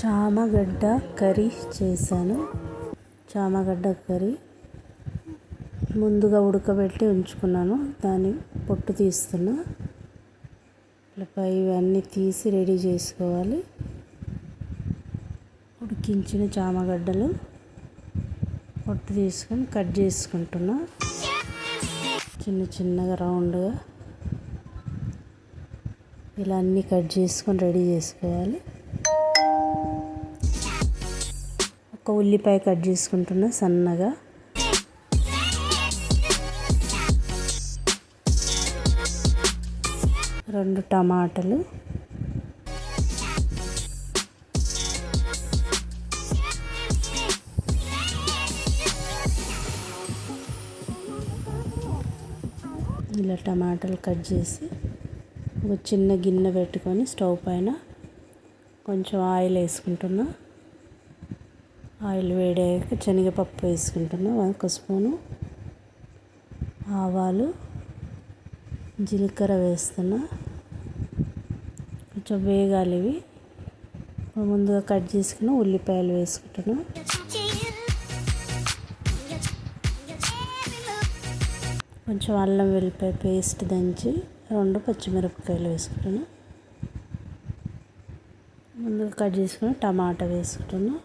చామగడ్డ curry చేశాను. చామగడ్డ curry ముందుగా ఉడకబెట్టి ఉంచుకున్నాను. దాన్ని పొట్టు తీస్తున్నా. ఇట్లా ఇవన్నీ తీసి రెడీ చేసుకోవాలి. ఉడికించిన చామగడ్డలు పొట్టు తీసుకొని కట్ చేసుకుంటున్నా. చిన్న చిన్నగా రౌండ్గా. ఇలా అన్నీ కట్ చేసుకొని రెడీ చేసుకోవాలి. ఒక ఉల్లిపాయ కట్ చేసుకుంటున్నా సన్నగా. రెండు టమాటాలు. ఇలా టమాటాలు కట్ చేసి ఒక చిన్న గిన్నె పెట్టుకొని స్టవ్ పైన కొంచెం ఆయిల్ వేసుకుంటున్నా. ఆయిల్ వేడాక శనగపప్పు వేసుకుంటున్నా ఒక స్పూను. ఆవాలు జీలకర్ర వేస్తున్నా. కొంచెం వేగాలి ఇవి. ముందుగా కట్ చేసుకుని ఉల్లిపాయలు వేసుకుంటున్నా. కొంచెం అల్లం వెల్లిపాయ పేస్ట్ దంచి రెండు పచ్చిమిరపకాయలు వేసుకుంటున్నా. ముందుగా కట్ చేసుకుని టమాటా వేసుకుంటున్నా.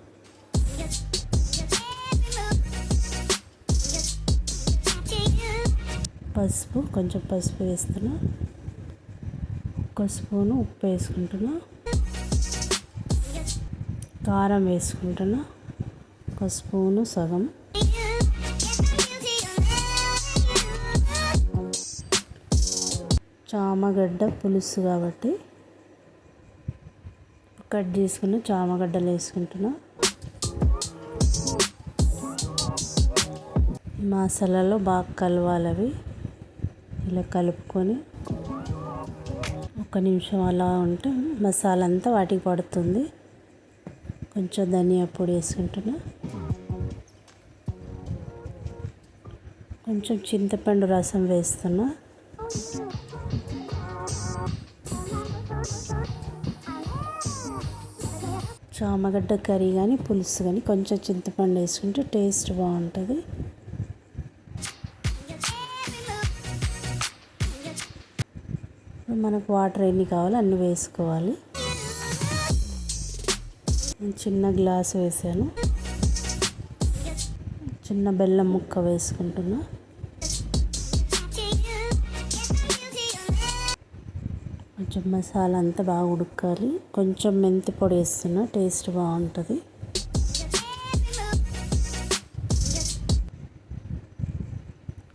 పసుపు కొంచెం పసుపు వేస్తున్నా. ఒక స్పూను ఉప్పు వేసుకుంటున్నా. కారం వేసుకుంటున్నా. ఒక స్పూను సగం. చామగడ్డ పులుసు కాబట్టి కట్ చేసుకున్న చామగడ్డలు వేసుకుంటున్నా. మసాలాలో బాగా కలవాలి అవి. ఇలా కలుపుకొని ఒక నిమిషం అలా ఉంటే మసాలా అంతా వాటికి పడుతుంది. కొంచెం ధనియా పొడి వేసుకుంటున్నా. కొంచెం చింతపండు రసం వేస్తున్నా. చామగడ్డ కర్రీ కానీ పులుసు కానీ కొంచెం చింతపండు వేసుకుంటే టేస్ట్ బాగుంటుంది. మనకు వాటర్ ఎన్ని కావాలో అన్ని వేసుకోవాలి. చిన్న గ్లాస్ వేసాను. చిన్న బెల్లం ముక్క వేసుకుంటున్నా. కొంచెం మసాలా అంతా బాగా ఉడకాలి. కొంచెం మెంతి పొడి వేస్తున్నా టేస్ట్ బాగుంటుంది.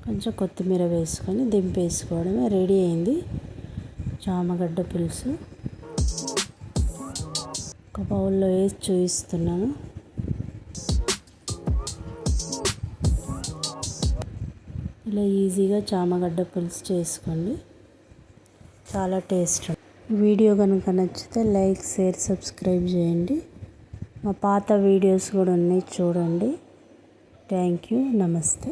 కొంచెం కొత్తిమీర వేసుకొని దింపేసుకోవడమే రెడీ అయింది. చామగడ్డ పులుసు. ఒక బౌల్లో వేసి చూపిస్తున్నాను. ఇలా ఈజీగా చామగడ్డ పులుసు చేసుకోండి. చాలా టేస్ట్ వీడియో కనుక నచ్చితే లైక్ షేర్ సబ్స్క్రైబ్ చేయండి. మా పాత వీడియోస్ కూడా ఉన్నాయి చూడండి. Thank you. నమస్తే.